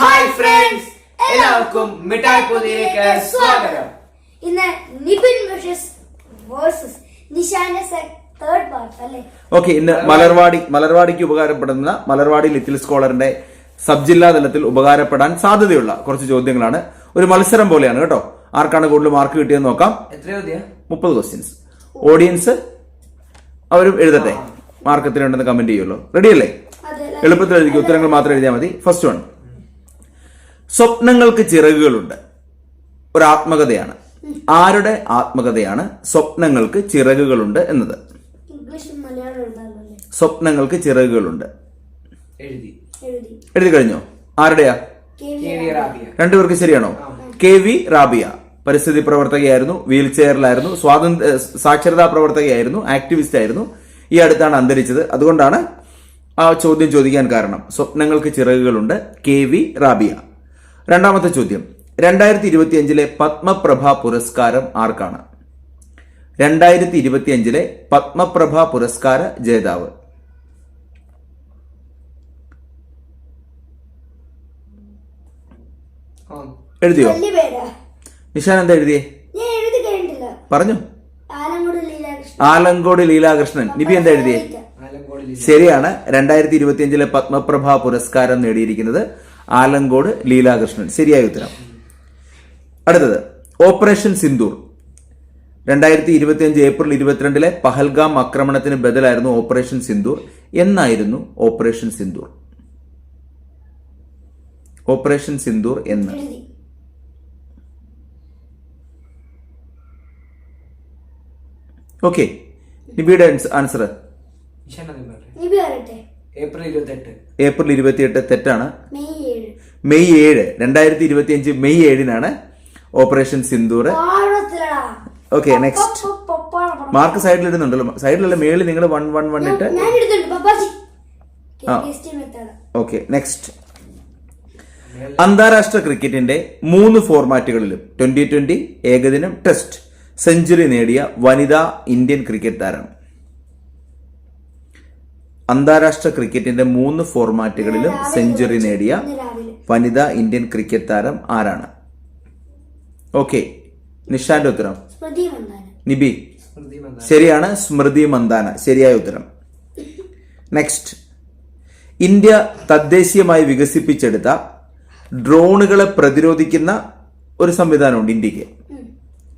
Hi friends എല്ലാവർക്കും മിഠായി പൊതിയിലേക്ക് സ്വാഗതം. ഇന്ന് നിബിൻ വേഴ്സസ് വേഴ്സസ് നിഷാന്റെ തേർഡ് പാർട്ട് അല്ലേ? ഓക്കെ ഇന്ന് മലർവാടി മലർവാടിക്ക് ഉപകാരപ്പെടുന്ന മലർവാടി ലിറ്റിൽ സ്കോളറിന്റെ സബ് ജില്ലാ തലത്തിൽ ഉപകാരപ്പെടാൻ സാധ്യതയുള്ള കുറച്ച് ചോദ്യങ്ങളാണ്. ഒരു മത്സരം പോലെയാണ് കേട്ടോ. ആർക്കാണ് കൂടുതൽ മാർക്ക് കിട്ടിയെന്ന് നോക്കാം. മുപ്പത് ക്വസ്റ്റ്യൻസ് ഓഡിയൻസ് അവരും എഴുതട്ടെ. മാർക്ക് എത്രയുണ്ടെന്ന് കമന്റ് ചെയ്യുള്ളൂ. റെഡി അല്ലേ? അതെ എളുപ്പത്തിൽ എഴുതിക്കും. ഉത്തരങ്ങൾ മാത്രം എഴുതിയാൽ മതി. ഫസ്റ്റ് വൺ സ്വപ്നങ്ങൾക്ക് ചിറകുകളുണ്ട്. ഒരാത്മകഥയാണ് ആരുടെ ആത്മകഥയാണ് സ്വപ്നങ്ങൾക്ക് ചിറകുകളുണ്ട് എന്നത്? ഇംഗ്ലീഷും മലയാളം എഴുതാമല്ലോ സ്വപ്നങ്ങൾക്ക് ചിറകുകളുണ്ട്. എഴുതി. എഴുതി. എഴുതി കഴിഞ്ഞോ? ആരുടെയാ? രണ്ടുപേർക്ക് ശരിയാണോ? കെ വി റാബിയ പരിസ്ഥിതി പ്രവർത്തകയായിരുന്നു വീൽ ചെയറിലായിരുന്നു സ്വാതന്ത്ര്യ സാക്ഷരതാ പ്രവർത്തകയായിരുന്നു ആക്ടിവിസ്റ്റ് ആയിരുന്നു. ഈ അടുത്താണ് അന്തരിച്ചത്. അതുകൊണ്ടാണ് ആ ചോദ്യം ചോദിക്കാൻ കാരണം. സ്വപ്നങ്ങൾക്ക് ചിറകുകളുണ്ട് കെ വി റാബിയ രണ്ടാമത്തെ ചോദ്യം. രണ്ടായിരത്തി ഇരുപത്തിയഞ്ചിലെ പത്മപ്രഭ പുരസ്കാരം ആർക്കാണ്? രണ്ടായിരത്തി ഇരുപത്തിയഞ്ചിലെ പത്മപ്രഭ പുരസ്കാര ജേതാവ്. എഴുതിയോ? നിഷാൻ എന്താ എഴുതിയേ? പറഞ്ഞു. ആലങ്കോട് ലീലാകൃഷ്ണൻ. ആലങ്കോട് ലീലാകൃഷ്ണൻ. നിബി എന്താ എഴുതിയേ? ശരിയാണ്. രണ്ടായിരത്തി ഇരുപത്തിയഞ്ചിലെ പത്മപ്രഭ പുരസ്കാരം നേടിയിരിക്കുന്നത് ആലങ്കോട് ലീലാകൃഷ്ണൻ. ശരിയായ ഉത്തരം. അടുത്തത് ഓപ്പറേഷൻ സിന്ദൂർ. രണ്ടായിരത്തി ഇരുപത്തിയഞ്ച് ഏപ്രിൽ ഇരുപത്തിരണ്ടിലെ പഹൽഗാം ആക്രമണത്തിന് ബദലായിരുന്നു ഓപ്പറേഷൻ സിന്ദൂർ. എന്നായിരുന്നു ഓപ്പറേഷൻ സിന്ദൂർ? ഓപ്പറേഷൻ സിന്ദൂർ എന്ന്. ഓക്കെ. നിബിയുടെ ആൻസർ ഏപ്രിൽ ഇരുപത്തിയെട്ട് തെറ്റാണ്. മെയ് ഏഴ് രണ്ടായിരത്തി ഇരുപത്തി അഞ്ച് മെയ് ഏഴിനാണ് operation Sindoor okay next mark സൈഡിൽ ഇടുന്നുണ്ടല്ലോ സൈഡിലുള്ള മേളിൽ നിങ്ങൾ വൺ വൺ വൺ ഇട്ട്. ഓക്കെ നെക്സ്റ്റ് അന്താരാഷ്ട്ര ക്രിക്കറ്റിന്റെ മൂന്ന് ഫോർമാറ്റുകളിലും ട്വന്റി ട്വന്റി ഏകദിനം ടെസ്റ്റ് സെഞ്ചുറി നേടിയ വനിതാ ഇന്ത്യൻ ക്രിക്കറ്റ് താരം. അന്താരാഷ്ട്ര ക്രിക്കറ്റിന്റെ മൂന്ന് ഫോർമാറ്റുകളിലും സെഞ്ചുറി നേടിയ വനിതാ ഇന്ത്യൻ ക്രിക്കറ്റ് താരം ആരാണ്? ഓക്കെ നിഷാന്റെ ഉത്തരം. നിബി. ശരിയാണ് സ്മൃതി മന്ദാന. ശരിയായ ഉത്തരം. നെക്സ്റ്റ് ഇന്ത്യ തദ്ദേശീയമായി വികസിപ്പിച്ചെടുത്ത ഡ്രോണുകളെ പ്രതിരോധിക്കുന്ന ഒരു സംവിധാനമുണ്ട് ഇന്ത്യയ്ക്ക്.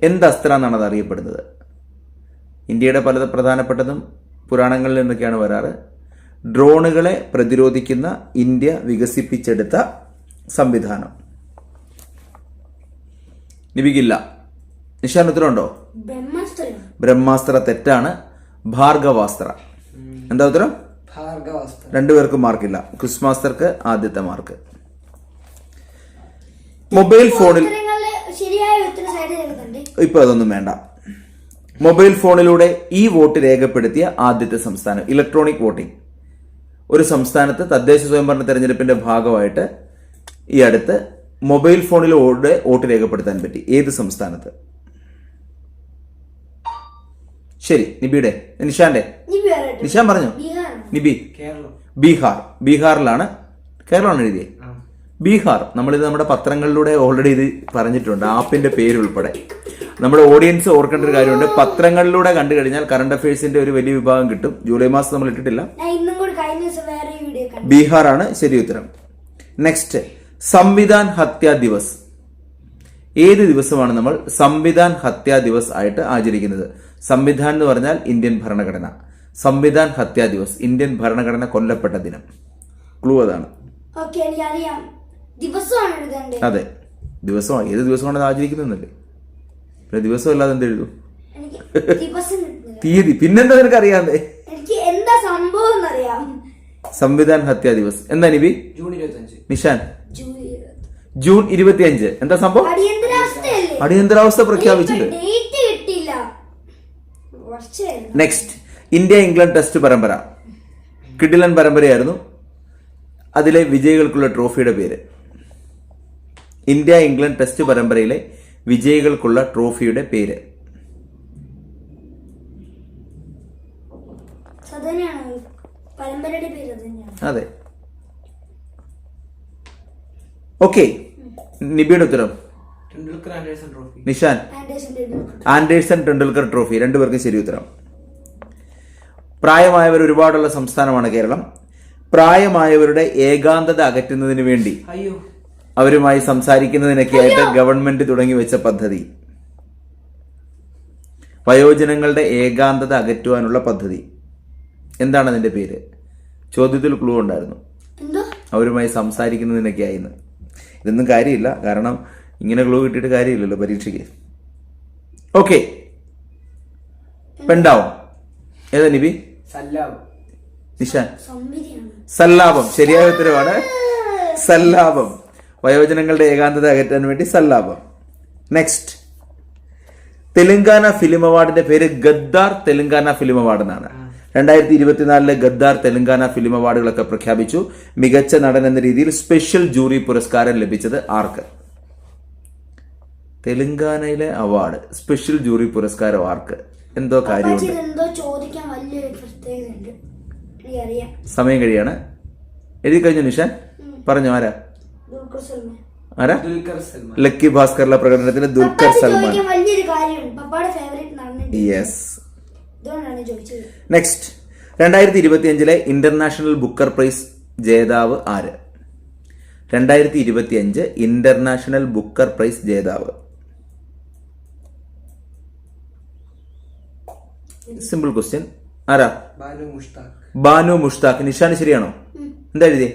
എന്ത് അസ്ത്ര എന്നാണ് അത് അറിയപ്പെടുന്നത്? ഇന്ത്യയുടെ പല പ്രധാനപ്പെട്ടതും പുരാണങ്ങളിൽ നിന്നൊക്കെയാണ് വരാറ്. ഡ്രോണുകളെ പ്രതിരോധിക്കുന്ന ഇന്ത്യ വികസിപ്പിച്ചെടുത്ത സംവിധാനം. നിബിക്കില്ല നിഷാൻ ഉത്തരമുണ്ടോ ബ്രഹ്മാസ്ത്രം. ബ്രഹ്മാസ്ത്ര തെറ്റാണ് ഭാർഗവാസ്ത്ര. എന്താ ഉത്തരം? ഭാർഗവാസ്ത്ര. രണ്ടുപേർക്കും മാർക്കില്ല ക്രിസ് മാസ്റ്റർക്ക് ആദ്യത്തെ മാർക്ക്. മൊബൈൽ ഫോണിൽ ഇപ്പൊ അതൊന്നും വേണ്ട. മൊബൈൽ ഫോണിലൂടെ ഈ വോട്ട് രേഖപ്പെടുത്തിയ ആദ്യത്തെ സംസ്ഥാനം ഇലക്ട്രോണിക് വോട്ടിംഗ്. ഒരു സംസ്ഥാനത്ത് തദ്ദേശ സ്വയംഭരണ തെരഞ്ഞെടുപ്പിന്റെ ഭാഗമായിട്ട് ഈ അടുത്ത് മൊബൈൽ ഫോണിലൂടെ വോട്ട് രേഖപ്പെടുത്താൻ പറ്റി. ഏത് സംസ്ഥാനത്ത്? ശരി നിബിയുടെ നിഷാന്റെ. നിഷാൻ പറഞ്ഞു? നിബി. കേരളം. ബീഹാർ. ബീഹാറിലാണ്. കേരളമാണ് എഴുതിയത്. ബീഹാർ. നമ്മളിത് നമ്മുടെ പത്രങ്ങളിലൂടെ ഓൾറെഡി ഇത് പറഞ്ഞിട്ടുണ്ട്. ആപ്പിന്റെ പേര് ഉൾപ്പെടെ. നമ്മുടെ ഓഡിയൻസ് ഓർക്കേണ്ട ഒരു കാര്യമുണ്ട്. പത്രങ്ങളിലൂടെ കണ്ടു കഴിഞ്ഞാൽ കറണ്ട് അഫയേഴ്സിന്റെ ഒരു വലിയ വിഭാഗം കിട്ടും. ജൂലൈ മാസം നമ്മൾ ഇട്ടിട്ടില്ല. ഞാൻ ഇന്നും കൂടി കഴിഞ്ഞ ദിവസം വേറെ വീഡിയോ കണ്ടു. ബീഹാറാണ്. ശരി ഉത്തരം. നെക്സ്റ്റ് സംവിധാൻ ഹത്യാ ദിവസ്. ഏത് ദിവസമാണ് നമ്മൾ സംവിധാൻ ഹത്യാ ദിവസ് ആയിട്ട് ആചരിക്കുന്നത്? സംവിധാൻ എന്ന് പറഞ്ഞാൽ ഇന്ത്യൻ ഭരണഘടന. സംവിധാൻ ഹത്യാ ദിവസ് ഇന്ത്യൻ ഭരണഘടന കൊല്ലപ്പെട്ട ദിനം. ക്ലൂ അതാണ്. ഓക്കെ എനിക്കറിയാം. ദിവസമാണ് അതെ ദിവസമാണ്. ഏത് ദിവസമാണ് ആചരിക്കുന്നല്ലേ ആചരിക്കുന്നതല്ലേ പിന്നെ ദിവസം അല്ലാതെ എന്ത് എഴുതും? എനിക്ക് ദിവസം തീയതി. പിന്നെന്താ നിനക്ക് അറിയാതെ എനിക്ക് എന്താ സംഭവം എന്നറിയാം. സംവിധാൻ ഹത്യാ ദിവസ്. എന്താ നിബി? നിഷാൻ. ജൂൺ ഇരുപത്തിയഞ്ച്. എന്താ സംഭവം? അടിയന്തരാവസ്ഥ പ്രഖ്യാപിച്ചത് നെക്സ്റ്റ് ഇന്ത്യ ഇംഗ്ലണ്ട് ടെസ്റ്റ് പരമ്പര. കിഡിലൻ പരമ്പരയായിരുന്നു. അതിലെ വിജയികൾക്കുള്ള ട്രോഫിയുടെ പേര്. ഇന്ത്യ ഇംഗ്ലണ്ട് ടെസ്റ്റ് പരമ്പരയിലെ വിജയികൾക്കുള്ള ട്രോഫിയുടെ പേര്. അതെ. ഓക്കെ നിബിയുടെ ഉത്തരം? ടെണ്ടുൽക്കർ ആൻഡേഴ്സൺ ട്രോഫി. നിഷാൻ. ആൻഡേഴ്സൺ ടെണ്ടുൽക്കർ ആൻഡേഴ്സൺ ടെണ്ടുൽക്കർ ട്രോഫി രണ്ടുപേർക്കും ശരി ഉത്തരം. പ്രായമായവർ ഒരുപാടുള്ള സംസ്ഥാനമാണ് കേരളം. പ്രായമായവരുടെ ഏകാന്തത അകറ്റുന്നതിന് വേണ്ടി അയ്യോ. അവരുമായി സംസാരിക്കുന്നതിനൊക്കെയായിട്ട് ഗവൺമെന്റ് തുടങ്ങി വെച്ച പദ്ധതി. വയോജനങ്ങളുടെ ഏകാന്തത അകറ്റുവാനുള്ള പദ്ധതി. എന്താണ് അതിന്റെ പേര്? ചോദ്യത്തിൽ ക്ലൂ ഉണ്ടായിരുന്നു. എന്തോ? അവരുമായി സംസാരിക്കുന്നതിനൊക്കെയായിന്ന് ഇതൊന്നും കാര്യമില്ല. കാരണം ഇങ്ങനെ ഗ്ലോ കിട്ടിയിട്ട് കാര്യമില്ലല്ലോ പരീക്ഷയ്ക്ക്. ഓക്കെ പെണ്ടാവും ഏതാ നിബി? നിശാൻ നിഷാൻ. സല്ലാപം. ശരിയായ ഉത്തരവാണ്. സല്ലാപം. വയോജനങ്ങളുടെ ഏകാന്തത അകറ്റാൻ വേണ്ടി സല്ലാപം. നെക്സ്റ്റ് തെലങ്കാന ഫിലിം അവാർഡിന്റെ പേര് ഗദ്ദാർ തെലങ്കാന ഫിലിം അവാർഡ് എന്നാണ്. രണ്ടായിരത്തി ഇരുപത്തിനാലിലെ ഗദ്ദാർ തെലങ്കാന ഫിലിം അവാർഡുകളൊക്കെ പ്രഖ്യാപിച്ചു. മികച്ച നടൻ എന്ന രീതിയിൽ സ്പെഷ്യൽ ജൂറി പുരസ്കാരം ലഭിച്ചത് ആർക്ക്? തെലങ്കാനയിലെ അവാർഡ് സ്പെഷ്യൽ ജൂറി പുരസ്കാരം ആർക്ക്? എന്തോ കാര്യമുണ്ട്. സമയം കഴിയാണ്. എഴുതി കഴിഞ്ഞു നിഷാൻ പറഞ്ഞു ആരാ? ആരാ? ലക്കി ഭാസ്കറിലെ പ്രകടനത്തിന് ദുൽഖർ സൽമാൻ. യെസ് ഇതുകൊണ്ടാണ് ചോദിച്ചത്. നെക്സ്റ്റ് രണ്ടായിരത്തി ഇരുപത്തി അഞ്ചിലെ ഇന്റർനാഷണൽ ബുക്കർ പ്രൈസ് ജേതാവ് ആര്? രണ്ടായിരത്തി ഇരുപത്തി അഞ്ച് ഇന്റർനാഷണൽ ബുക്കർ പ്രൈസ് ജേതാവ്. സിമ്പിൾ ക്വസ്റ്റ്യൻ ആരാ? ബാനു മുഷ്താഖ്. ബാനു മുഷ്താഖ്. നിഷാന് ശരിയാണോ? എന്താ എഴുതി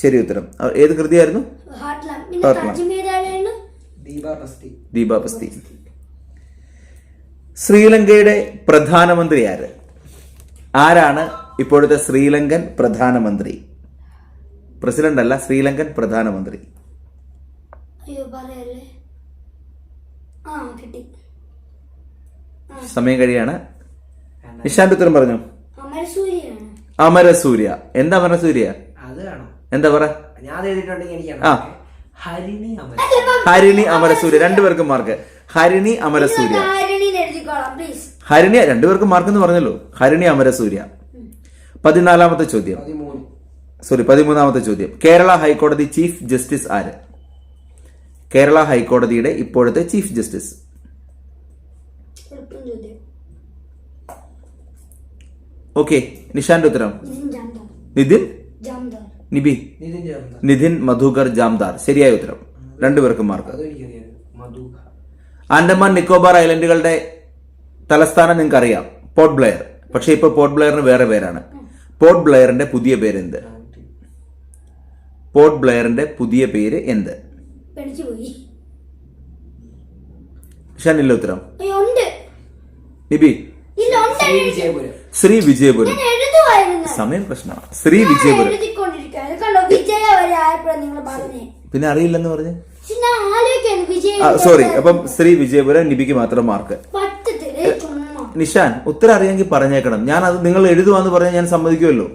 ശരി ഉത്തരം. ഏത് കൃതിയായിരുന്നു? ദീപാ ദീപാപസ്തി ശ്രീലങ്കയുടെ പ്രധാനമന്ത്രി ആര്? ആരാണ് ഇപ്പോഴത്തെ ശ്രീലങ്കൻ പ്രധാനമന്ത്രി? പ്രസിഡന്റ് അല്ല ശ്രീലങ്കൻ പ്രധാനമന്ത്രി. സമയം കഴിയാണ്. നിശാന്ത് ഉത്തരം പറഞ്ഞു? അമരസൂര്യ. എന്താ അമരസൂര്യ? എന്താ പറ? ആ. ഹരിണി അമര ഹരിണി അമരസൂര്യ. രണ്ടുപേർക്കും മാർക്ക്. ഹരിണി അമരസൂര്യ. ഹരിണി രണ്ടുപേർക്കും മാർക്ക് എന്ന് പറഞ്ഞല്ലോ. ഹരിണി അമരസൂര്യ. പതിനാലാമത്തെ ചോദ്യം. സോറി പതിമൂന്നാമത്തെ ചോദ്യം. കേരള ഹൈക്കോടതി ചീഫ് ജസ്റ്റിസ് ആര്? കേരള ഹൈക്കോടതിയുടെ ഇപ്പോഴത്തെ ചീഫ് ജസ്റ്റിസ്. ഓക്കെ നിഷാന്റെ ഉത്തരം. നിതിൻ ജാംദാർ. നിതിൻ? ജാംദാർ. നിബി. നിതിൻ മധുകർ ജാംദാർ. ശരിയായ ഉത്തരം. രണ്ടുപേർക്കും മാർക്ക് ആൻഡമാൻ നിക്കോബാർ ഐലൻഡുകളുടെ തലസ്ഥാനം നിങ്ങൾക്ക് അറിയാം പോർട്ട് ബ്ലെയർ പക്ഷെ ഇപ്പൊ പോർട്ട് ബ്ലെയറിന് വേറെ പേരാണ്. പോർട്ട് ബ്ലെയറിന്റെ പുതിയ പേര് എന്ത് പോർട്ട് ബ്ലെയറിന്റെ പുതിയ പേര് എന്ത്? ഷനില്ല ഉത്തരം. നിബി ഇല്ല ഉണ്ട് ശ്രീ വിജയപുരം. സമയം പ്രശ്നമാണ്. ശ്രീ വിജയപുരം. എഴുതിക്കൊണ്ടിരിക്കുകയാണ്. കണ്ടോ? വിജയ വരെ നിങ്ങൾ പറഞ്ഞേ. പിന്നെ അറിയില്ലെന്ന് പറഞ്ഞു? സോറി അപ്പം ശ്രീ വിജയപുരം നിബിക്ക് മാത്രം മാർക്ക്. നിഷാൻ ഉത്തരം അറിയാമെങ്കിൽ പറഞ്ഞേക്കണം. ഞാൻ അത് നിങ്ങൾ എഴുതുവാന്ന് പറഞ്ഞാൽ ഞാൻ സമ്മതിക്കുമല്ലോ.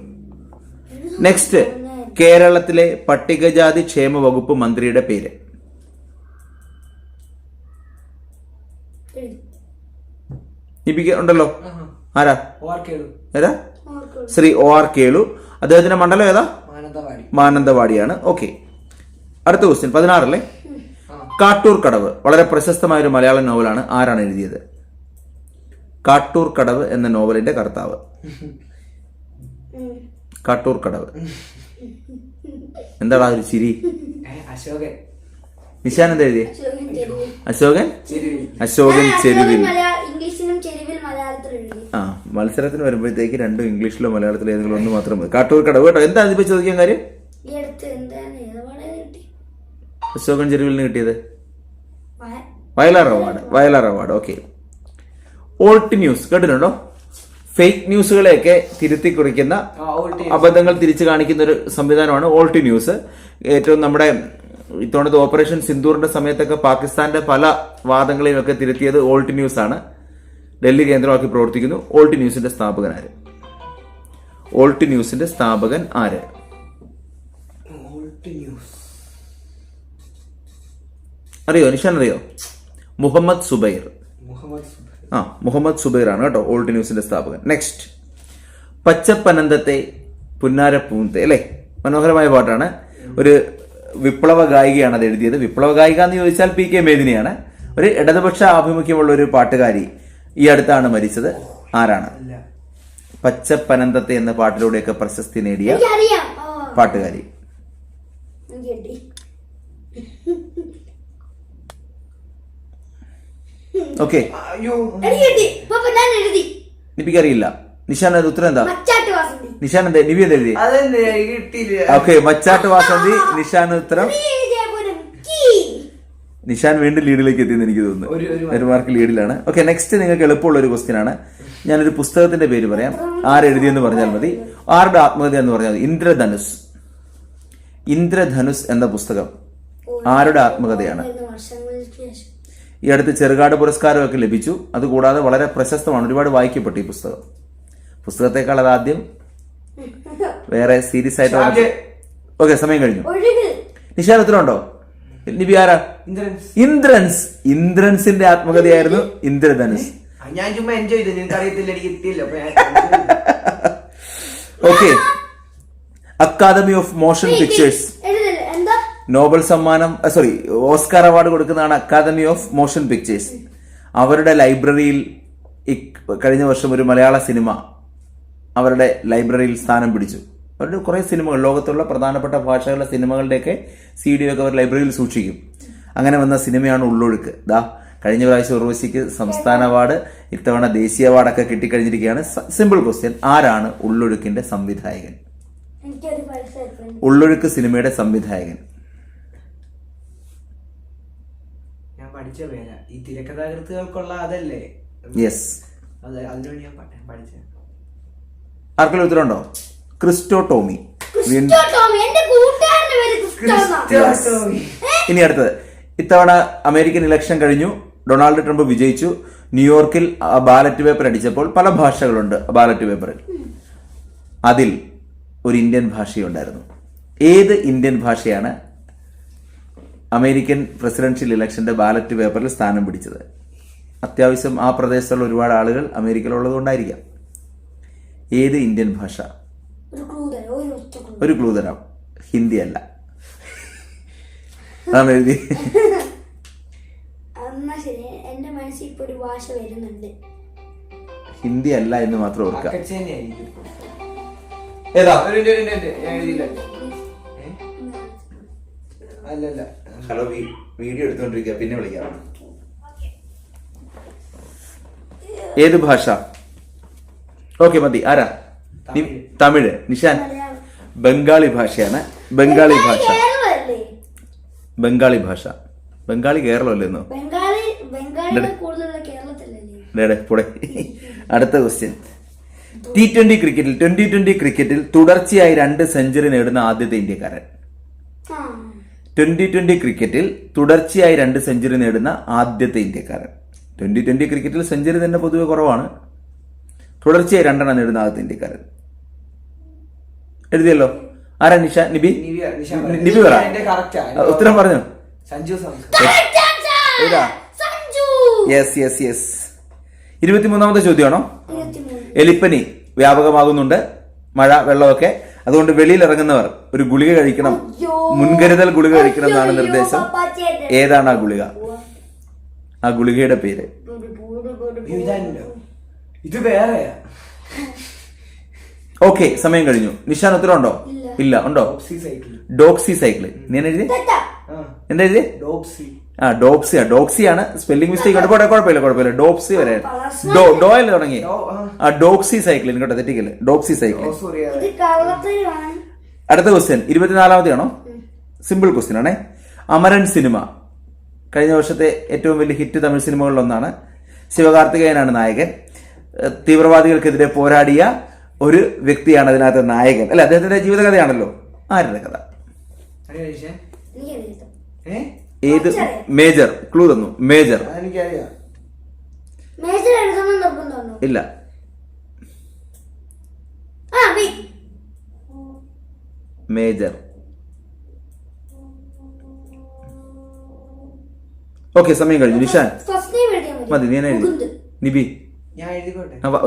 നെക്സ്റ്റ് കേരളത്തിലെ പട്ടികജാതി ക്ഷേമ വകുപ്പ് മന്ത്രിയുടെ പേര്. ഉണ്ടല്ലോ? ആരാ? ഏതാ? Shri O R Kelu. അദ്ദേഹത്തിന്റെ മണ്ഡലം ഏതാ? മാനന്തവാടി. മാനന്തവാടിയാണ്. ഓക്കെ. അടുത്ത ക്വസ്റ്റ്യൻ പതിനാറല്ലേ? കാട്ടൂർ കടവ് വളരെ പ്രശസ്തമായ ഒരു മലയാളം നോവലാണ് ആരാണ് എഴുതിയത്? കാട്ടൂർ കടവ് എന്ന നോവലിന്റെ കർത്താവ്. കാട്ടൂർ കടവ്. എന്താടാ ഒരു ചിരി? അശോകൻ. നിശാൻ എന്താ എഴുതിയേ? അശോകൻ. അശോകൻ? ചെരുവിൽ. ആ, മത്സരത്തിന് വരുമ്പോഴത്തേക്ക് രണ്ടും ഇംഗ്ലീഷിലോ മലയാളത്തിലോ ഏതെങ്കിലും ഒന്ന് മാത്രം മതി. കാട്ടൂർ കടവ് കേട്ടോ. എന്താ ഇപ്പൊ ചോദിക്കാൻ കാര്യം? അശോകൻ ചെരുവിൽ നിന്ന് കിട്ടിയത്? വയ- Vayalar award. Vayalar award. Okay. Alt news കേട്ടിട്ടുണ്ടോ? ഫേക്ക് ന്യൂസുകളെയൊക്കെ തിരുത്തി കുറിക്കുന്ന അബദ്ധങ്ങൾ തിരിച്ചു കാണിക്കുന്ന ഒരു സംവിധാനമാണ് ഓൾട്ട് ന്യൂസ്. ഏറ്റവും നമ്മുടെ ഇത്തവണത്തെ ഓപ്പറേഷൻ സിന്ദൂറിന്റെ സമയത്തൊക്കെ പാകിസ്ഥാന്റെ പല വാദങ്ങളെയും ഒക്കെ തിരുത്തിയത് ഓൾട്ട് ന്യൂസ് ആണ് ഡൽഹി കേന്ദ്രമാക്കി പ്രവർത്തിക്കുന്നു. ഓൾട്ട് ന്യൂസിന്റെ സ്ഥാപകൻ ആര്? ഓൾട്ട് ന്യൂസിന്റെ സ്ഥാപകൻ ആര്? അറിയോ? നിഷാൻ അറിയോ? മുഹമ്മദ് സുബൈർ. മുഹമ്മദ് ആ മുഹമ്മദ് സുബൈറാണ് കേട്ടോ ഓൾഡ് ന്യൂസിന്റെ സ്ഥാപകൻ. നെക്സ്റ്റ് പച്ചപ്പനന്തത്തെ പുന്നാരപ്പൂന്തെ പൂന്തേ അല്ലേ? മനോഹരമായ പാട്ടാണ്. ഒരു വിപ്ലവ ഗായികയാണ് അത് എഴുതിയത്. വിപ്ലവ ഗായിക എന്ന് ചോദിച്ചാൽ പി കെ മേദിനിയാണ്. ഒരു ഇടതുപക്ഷ ആഭിമുഖ്യമുള്ള ഒരു പാട്ടുകാരി ഈ അടുത്താണ് മരിച്ചത്. ആരാണ്? പച്ചപ്പനന്തത്തെ എന്ന പാട്ടിലൂടെയൊക്കെ പ്രശസ്തി നേടിയ പാട്ടുകാരി എനിക്ക് കിട്ടി ഓക്കെ എഴുതി. നിപ്പിക്കറിയില്ല. നിഷാൻ അത് ഉത്തരം എന്താ? നിഷാൻ എന്താ നിവി എന്താ എഴുതി ഓക്കെ മച്ചാട്ട് വാസന്തി നിഷാൻ ഉത്തരം. നിഷാൻ വീണ്ടും ലീഡിലേക്ക് എത്തിയെന്ന് എനിക്ക് തോന്നുന്നു. ഒരു- മാർക്ക് ലീഡിലാണ്. ഓക്കെ നെക്സ്റ്റ് നിങ്ങൾക്ക് എളുപ്പമുള്ള ഒരു ക്വസ്റ്റ്യൻ ആണ്. ഞാനൊരു പുസ്തകത്തിന്റെ പേര് പറയാം. ആരെഴുതിയെന്ന് പറഞ്ഞാൽ മതി. ആരുടെ ആത്മകഥ എന്ന് പറഞ്ഞാൽ മതി. ഇന്ദ്രധനുസ്. ഇന്ദ്രധനുസ് എന്ന പുസ്തകം ആരുടെ ആത്മകഥയാണ് ഈ അടുത്ത് ചെറുകാട് പുരസ്കാരമൊക്കെ ലഭിച്ചു. അതുകൂടാതെ വളരെ പ്രശസ്തമാണ്. ഒരുപാട് വായിക്കപ്പെട്ടു ഈ പുസ്തകം. പുസ്തകത്തെക്കാൾ അത് ആദ്യം വേറെ സീരിയസ് ആയിട്ട്. ഓക്കെ സമയം കഴിഞ്ഞു. നിഷാദ് എത്ര ഉണ്ടോ? നിബി ആരാ? ഇന്ദ്രൻസ്. ഇന്ദ്രൻസ്. ഇന്ദ്രൻസിന്റെ ആത്മകഥയായിരുന്നു ഇന്ദ്രധനുസ്. ഞാൻ ചുമ്മാ എൻജോയ് ചെയ്തു. നിങ്ങൾക്ക് അറിയത്തില്ല എനിക്ക് കിട്ടിയില്ല. Okay academy of motion pictures Nobel സമ്മാനം സോറി ഓസ്കാർ അവാർഡ് കൊടുക്കുന്നതാണ് അക്കാദമി ഓഫ് മോഷൻ പിക്ചേഴ്സ്. അവരുടെ ലൈബ്രറിയിൽ കഴിഞ്ഞ വർഷം ഒരു മലയാള സിനിമ അവരുടെ ലൈബ്രറിയിൽ സ്ഥാനം പിടിച്ചു. അവരുടെ കുറേ സിനിമകൾ ലോകത്തുള്ള പ്രധാനപ്പെട്ട ഭാഷകളുടെ സിനിമകളുടെയൊക്കെ സി ഡി ഒക്കെ അവർ ലൈബ്രറിയിൽ സൂക്ഷിക്കും. അങ്ങനെ വന്ന സിനിമയാണ് ഉള്ളൊഴുക്ക്. ദാ കഴിഞ്ഞ പ്രാവശ്യം ഉർവശിക്ക് സംസ്ഥാന അവാർഡ് ഇത്തവണ ദേശീയ അവാർഡൊക്കെ കിട്ടിക്കഴിഞ്ഞിരിക്കുകയാണ്. സിമ്പിൾ ക്വസ്റ്റ്യൻ ആരാണ് ഉള്ളൊഴുക്കിന്റെ സംവിധായകൻ. ഉള്ളൊഴുക്ക് സിനിമയുടെ സംവിധായകൻ ഞാൻ പഠിച്ച പേര ഈ തിരക്കഥാകൃത്തുകൾക്കുള്ള അതല്ലേ? യെസ് അതെ അതിനുവേണ്ടി ഞാൻ പഠിച്ചത് ആർക്കെങ്കിലും ഉത്തരവുണ്ടോ? ക്രിസ്റ്റോ ടോമി. ഇനി അടുത്തത്. ഇത്തവണ അമേരിക്കൻ ഇലക്ഷൻ കഴിഞ്ഞു. ഡൊണാൾഡ് ട്രംപ് വിജയിച്ചു. ന്യൂയോർക്കിൽ ആ ബാലറ്റ് പേപ്പർ അടിച്ചപ്പോൾ പല ഭാഷകളുണ്ട് ബാലറ്റ് പേപ്പറിൽ. അതിൽ ഒരു ഇന്ത്യൻ ഭാഷയുണ്ടായിരുന്നു. ഏത് ഇന്ത്യൻ ഭാഷയാണ് അമേരിക്കൻ പ്രസിഡൻഷ്യൽ ഇലക്ഷന്റെ ബാലറ്റ് പേപ്പറിൽ സ്ഥാനം പിടിച്ചത്. അത്യാവശ്യം ആ പ്രദേശത്തുള്ള ഒരുപാട് ആളുകൾ അമേരിക്കയിലുള്ളതുകൊണ്ടായിരിക്കാം. ഏത് ഇന്ത്യൻ ഭാഷ? ഒരു ക്ലൂ തരാം ഹിന്ദി അല്ല. അതാണ് എഴുതി. എന്നാ എന്റെ മനസ്സിൽ ഇപ്പൊ ഒരു ഭാഷ വരുന്നുണ്ട്. ഹിന്ദി അല്ല എന്ന് മാത്രം ഓർക്കുക. ഏതാ? അല്ലല്ല. ഹലോ വീഡിയോ എടുത്തോണ്ടിരിക്കുക പിന്നെ വിളിക്കാം. ഏത് ഭാഷ? ഓക്കെ മതി. ആരാ? തമിഴ്. നിഷാൻ. ബംഗാളി ഭാഷയാണ്. ബംഗാളി ഭാഷ. ബംഗാളി ഭാഷ. ബംഗാളി കേരളമല്ലേ എന്നോ പുടെ. അടുത്ത ക്വസ്റ്റ്യൻ ടി ട്വന്റി ക്രിക്കറ്റിൽ ട്വന്റി ട്വന്റി ക്രിക്കറ്റിൽ തുടർച്ചയായി രണ്ട് സെഞ്ചുറി നേടുന്ന ആദ്യത്തെ ഇന്ത്യക്കാരൻ. ആ ട്വന്റി ട്വന്റി ക്രിക്കറ്റിൽ തുടർച്ചയായി രണ്ട് സെഞ്ചുറി നേടുന്ന ആദ്യത്തെ ഇന്ത്യക്കാരൻ. ട്വന്റി ട്വന്റി ക്രിക്കറ്റിൽ സെഞ്ചുറി തന്നെ പൊതുവെ കുറവാണ്. തുടർച്ചയായി രണ്ടെണ്ണം നേടുന്ന ആദ്യത്തെ ഇന്ത്യക്കാരൻ. എഴുതിയല്ലോ? ആരാ നിഷ നിബി? നിബി പറ. ഉത്തരം പറഞ്ഞു? സഞ്ജു യെസ് യെസ് യെസ് ഇരുപത്തിമൂന്നാമത്തെ ചോദ്യമാണോ? എലിപ്പനി വ്യാപകമാകുന്നുണ്ട്. മഴ വെള്ളമൊക്കെ. അതുകൊണ്ട് വെളിയിൽ ഇറങ്ങുന്നവർ ഒരു ഗുളിക കഴിക്കണം. മുൻകരുതൽ ഗുളിക കഴിക്കണം എന്നാണ് നിർദ്ദേശം. ഏതാണ് ആ ഗുളിക? ആ ഗുളികയുടെ പേര്. ഇത് വേറെ ഓക്കെ സമയം കഴിഞ്ഞു. നിഷാൻ ഉത്തരം ഉണ്ടോ? ഇല്ല. ഇല്ല ഉണ്ടോ? ഡോക്സി സൈക്കിൾ നീ എഴുതി എന്താ എഴുതി ഡോപ്സി ആ ഡോപ്സി ഡോക്സി ആണ് സ്പെല്ലിംഗ് മിസ്റ്റേക്ക് ഉണ്ട്. പോട്ടെ കുഴപ്പമില്ല കുഴപ്പമില്ല. ഡോപ്സി വരെ. ഡോ ഡോയിൽ തുടങ്ങി. ആ. ഡോക്സി സൈക്കിൾ കേട്ടോ തെറ്റിക്കൽ. ഡോക്സി സൈക്കിൾ അടുത്ത ക്വസ്റ്റ്യൻ ഇരുപത്തിനാലാമത്തെ ആണോ സിമ്പിൾ ക്വസ്റ്റ്യൻ ആണേ. അമരൻ സിനിമ. കഴിഞ്ഞ വർഷത്തെ ഏറ്റവും വലിയ ഹിറ്റ് തമിഴ് സിനിമകളിൽ ഒന്നാണ് ശിവകാർത്തികേയനാണ് നായകൻ. തീവ്രവാദികൾക്കെതിരെ പോരാടിയ ഒരു വ്യക്തിയാണ് അതിനകത്ത് നായകൻ. അല്ലെ അദ്ദേഹത്തിന്റെ ജീവിതകഥയാണല്ലോ. ആരുടെ കഥ? ഏ? ഏത് മേജർ? ക്ലൂ തന്നു. മേജർ. ഇല്ല. മേജർ. ഓക്കെ സമയം കഴിഞ്ഞു. നിഷാൻ. മതി. നീ എഴുതി. നിബി.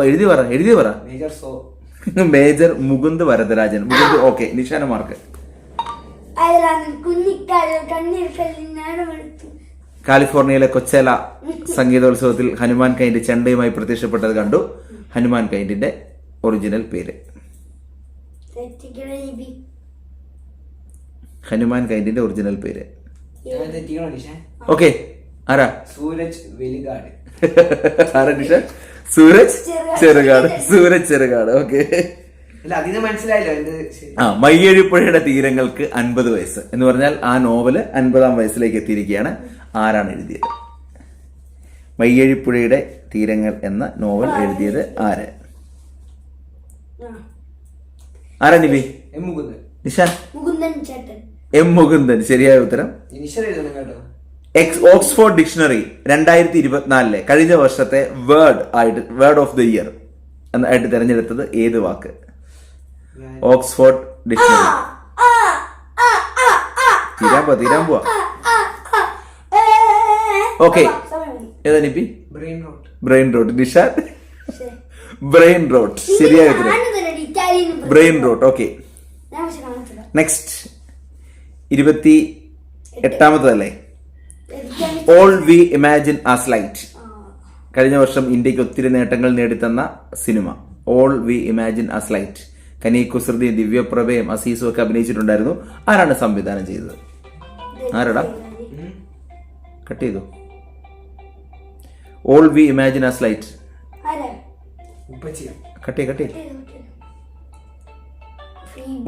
എഴുതി പറ എഴുതി പറ. Major Mukund Varadarajan. Mukund okay Nishana mark കായലാണ് കുഞ്ഞിക്കായൽ കണ്ണീർ കല്ലിനാണ് വെളുത്തു കാലിഫോർണിയയിലെ കൊച്ചേല സംഗീതോത്സവത്തിൽ ഹനുമാൻ കൈൻഡ് ചെണ്ടയുമായി പ്രത്യക്ഷപ്പെട്ടത് കണ്ടു. ഹനുമാൻ കൈൻഡിന്റെ ഒറിജിനൽ പേര്. ഹനുമാൻ കൈൻഡിന്റെ ഒറിജിനൽ പേര്. ഓക്കെ ആരാ? സൂരജ് വെലിഗാട് ആരാ നിഷ? സൂരജ് ചെറുകാട്. സൂരജ് ചെറുകാട്. ഓക്കെ. ആ മയ്യഴിപ്പുഴയുടെ തീരങ്ങൾക്ക് അൻപത് വയസ്സ്. എന്ന് പറഞ്ഞാൽ ആ നോവൽ അൻപതാം വയസ്സിലേക്ക് എത്തിയിരിക്കുകയാണ്. ആരാണ് എഴുതിയത്? മയ്യഴിപ്പുഴയുടെ തീരങ്ങൾ എന്ന നോവൽ എഴുതിയത് ആര്. ആരാ നിബി ചേട്ടൻ. എം മുകുന്ദൻ. ശരിയായ ഉത്തരം? ഇനിഷ്യൽ എഴുതണം കേട്ടോ. എക്സ് ഓക്സ്ഫോർഡ് ഡിക്ഷണറി രണ്ടായിരത്തി ഇരുപത്തിനാലിലെ കഴിഞ്ഞ വർഷത്തെ വേർഡ് ആയിട്ട് വേർഡ് ഓഫ് ദ ഇയർ എന്നായിട്ട് തിരഞ്ഞെടുത്തത് ഏത് വാക്ക്? ഓക്സ്ഫോർഡ് ഡിക്ഷണറി ആ, ആ, ആ, തീരാൻ പോവാ തീരാൻ പോവാ. മതി. ഏതാ NIPI? Brain rot Nishan brain rot ശരിയായ ബ്രെയിൻ റോട്ട് ഓക്കെ നെക്സ്റ്റ് ഇരുപത്തി എട്ടാമത്തതല്ലേ? All we imagine as light കഴിഞ്ഞ വർഷം ഇന്ത്യയ്ക്ക് ഒത്തിരി നേട്ടങ്ങൾ നേടിത്തന്ന cinema. All we imagine as light Kani Kusruti ദിവ്യപ്രഭയും അസീസും ഒക്കെ അഭിനയിച്ചിട്ടുണ്ടായിരുന്നു. ആരാണ് സംവിധാനം ചെയ്തത്? ആരാടാ? കട്ട് ചെയ്തു? All we imagine as light cut cut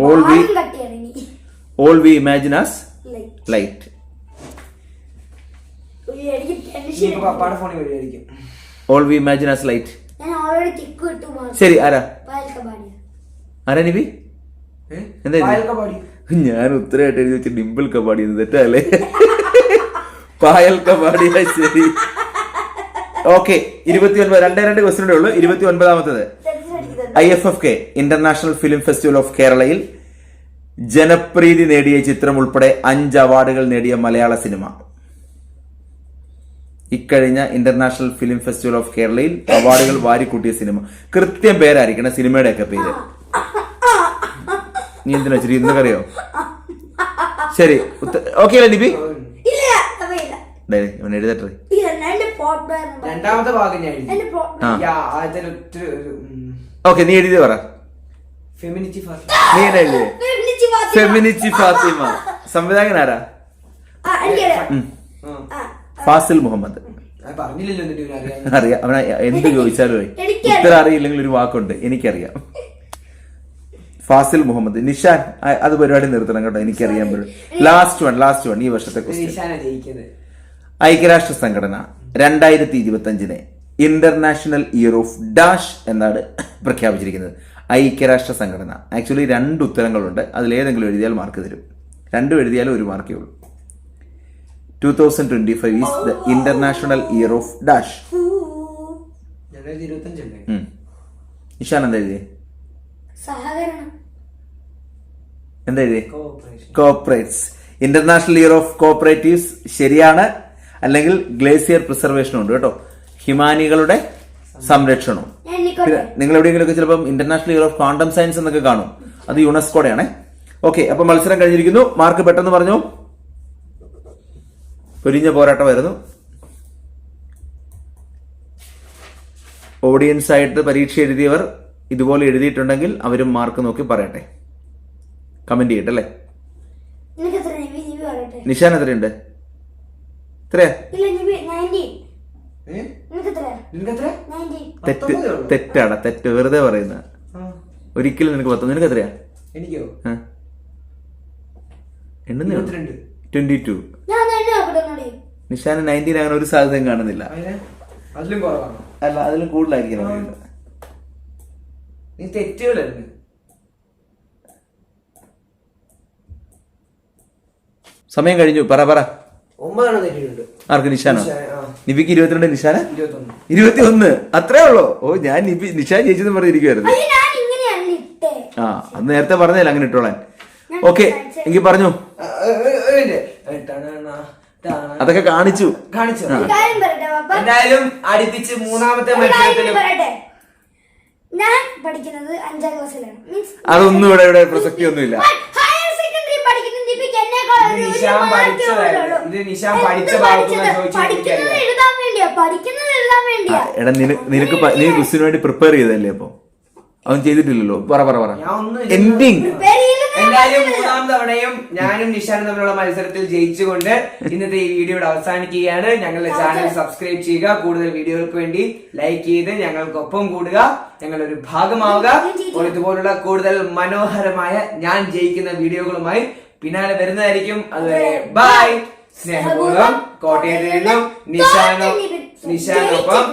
all we. All we imagine as light all we imagine as light ശരി ആരാ? ആരാ കബാഡി. ഞാൻ ഉത്തരമായിട്ട് എഴുതി വെച്ച് ഡിംപിൾ കബാഡി എന്ന് തെറ്റല്ലേ? പായൽ കബാഡി ശരി. ഓക്കെ ഇരുപത്തി ഒൻപത് രണ്ടേ രണ്ട് ക്വസ്റ്റിനേ ഉള്ളൂ ഇരുപത്തി ഒൻപതാമത്തത് I F F K international film festival of കേരളയിൽ ജനപ്രീതി നേടിയ ചിത്രം ഉൾപ്പെടെ അഞ്ച് അവാർഡുകൾ നേടിയ മലയാള സിനിമ. ഇക്കഴിഞ്ഞ ഇന്റർനാഷണൽ ഫിലിം ഫെസ്റ്റിവൽ ഓഫ് കേരളയിൽ അവാർഡുകൾ വാരിക്കൂട്ടിയ സിനിമ. കൃത്യം പേരായിരിക്കണം സിനിമയുടെ ഒക്കെ പേര് നീ എന്തിനാ ചിരി ഇന്നൊക്കെ അറിയോ ശരി ഓക്കെ അല്ലേ എഴുതട്ടെ. എന്റെ രണ്ടാമത്തെ ഭാഗം ഞാൻ ഓക്കെ നീ എഴുതി പറ. ഫെമിനിച്ചി ഫാത്തിമ. സംവിധായകൻ ആരാ? ആ എനിക്കറിയാം ആ. ഫാസിൽ മുഹമ്മദ്. അറിയാം. അവനെ എന്ത് ചോദിച്ചാലും ഇത്ര. ഉത്തരം അറിയില്ലെങ്കിൽ ഒരു വാക്കുണ്ട്. എനിക്കറിയാം. ഫാസിൽ മുഹമ്മദ് നിഷാൻ. അത് പരിപാടി നിർത്തണം കേട്ടോ എനിക്കറിയാൻ പറ്റും. ലാസ്റ്റ് വൺ ലാസ്റ്റ് വൺ ഈ വർഷത്തെ ക്വസ്റ്റ്യൻ ഐക്യരാഷ്ട്ര സംഘടന രണ്ടായിരത്തി ഇരുപത്തി അഞ്ചിനെ ഇന്റർനാഷണൽ ഇയർ ഓഫ് ഡാഷ് എന്നാണ് പ്രഖ്യാപിച്ചിരിക്കുന്നത്. ഐക്യരാഷ്ട്ര സംഘടന. ആക്ച്വലി രണ്ട് ഉത്തരങ്ങളുണ്ട്. അതിലേതെങ്കിലും എഴുതിയാൽ മാർക്ക് തരും. രണ്ടും എഴുതിയാലും ഒരു മാർക്കേ ഉള്ളൂ. Two thousand twenty five is the international year of dash എന്താ എഴുതിയേ? സഹകരണം. എന്താ cooperates international year of cooperatives ശരിയാണ്. അല്ലെങ്കിൽ ഗ്ലേസിയർ പ്രിസർവേഷനും ഉണ്ട് കേട്ടോ. ഹിമാനികളുടെ സംരക്ഷണവും. നിങ്ങൾ എവിടെയെങ്കിലുമൊക്കെ ചിലപ്പം international year of quantum science എന്നൊക്കെ കാണും. അത് യുണെസ്കോടെയാണ് ആണേ ഓക്കെ അപ്പൊ മത്സരം കഴിഞ്ഞിരിക്കുന്നു. മാർക്ക് പെട്ടെന്ന് പറഞ്ഞു? പൊരിഞ്ഞ പോരാട്ടമായിരുന്നു. ഓഡിയൻസ് ആയിട്ട് പരീക്ഷ എഴുതിയവർ ഇതുപോലെ എഴുതിയിട്ടുണ്ടെങ്കിൽ അവരും മാർക്ക് നോക്കി പറയട്ടെ. കമന്റ് ചെയ്യട്ടെ അല്ലേ നിഷാൻ എത്രയുണ്ട്? എത്രയാ? തെറ്റ് തെറ്റാടാ തെറ്റ്. വെറുതെ പറയുന്ന. ആ, ഒരിക്കലും നിനക്ക് പത്തൊന്ന് നിനക്ക് എത്രയാ എനിക്കോ. എണ്ണുന്നേ ട്വന്റി ടു നിഷാന് നയന്റീൻ അങ്ങനെ ഒരു സാധ്യതയും കാണുന്നില്ല. അതിന് അതിലും കുറവാണ്. അല്ല അതിലും കൂടുതലായിരിക്കും നീ തെറ്റുകളായിരുന്നു സമയം കഴിഞ്ഞു. പറ പറ. ആർക്ക് നിഷാനോ. നിബിക്ക് ഇരുപത്തിരണ്ട് നിഷാന? ഇരുപത്തി ഒന്ന് അത്രേ ഉള്ളൂ? ഓ ഞാൻ നിബി നിഷാൻ ചേച്ചെന്ന് പറഞ്ഞിരിക്കുവായിരുന്നു ആ അത് നേരത്തെ പറഞ്ഞില്ല അങ്ങനെ ഇട്ടോളാൻ. ഓക്കെ എങ്കിൽ പറഞ്ഞു. അതൊക്കെ കാണിച്ചു. കാണിച്ചു. എന്തായാലും അടുപ്പിച്ച് മൂന്നാമത്തെ മത്സരത്തിലും ഞാൻ പഠിക്കുന്നത് അഞ്ചാം ക്ലാസ്സിലാണ്. മീൻസ് അതൊന്നും ഇവിടെ ഇവിടെ പ്രസക്തി ഒന്നുമില്ല ഒരു പഠിച്ചതായിരുന്നു. ഇത് നിശാൻ പഠിച്ച? ഭാഗത്തുനിന്ന് പഠിക്കുന്നത് വേണ്ടിയാ പഠിക്കുന്നത് എഴുതാൻ വേണ്ടിയാ എടാ നിന- നിനക്ക് പ- നീ ക്വസ്റ്റിന് വേണ്ടി പ്രിപ്പയർ ചെയ്തല്ലേ അപ്പൊ അവൻ ചെയ്തിട്ടില്ലല്ലോ. പറ പറ പറ. എൻഡിങ് എന്തായാലും മൂന്നാം തവണയും ഞാനും നിഷാനും തമ്മിലുള്ള മത്സരത്തിൽ ജയിച്ചുകൊണ്ട് ഇന്നത്തെ ഈ വീഡിയോയുടെ അവസാനിക്കുകയാണ്. ഞങ്ങളുടെ ചാനൽ സബ്സ്ക്രൈബ് ചെയ്യുക. കൂടുതൽ വീഡിയോകൾക്ക് വേണ്ടി ലൈക്ക് ചെയ്ത് ഞങ്ങൾക്കൊപ്പം കൂടുക. ഞങ്ങളൊരു ഭാഗമാവുക. അപ്പോൾ ഇതുപോലുള്ള കൂടുതൽ മനോഹരമായ ഞാൻ ജയിക്കുന്ന വീഡിയോകളുമായി പിന്നാലെ വരുന്നതായിരിക്കും. അതുവരെ ബൈ സ്നേഹപൂർവം കോട്ടയത്ത് നിന്നും നിഷാനോ നിഷാനൊപ്പം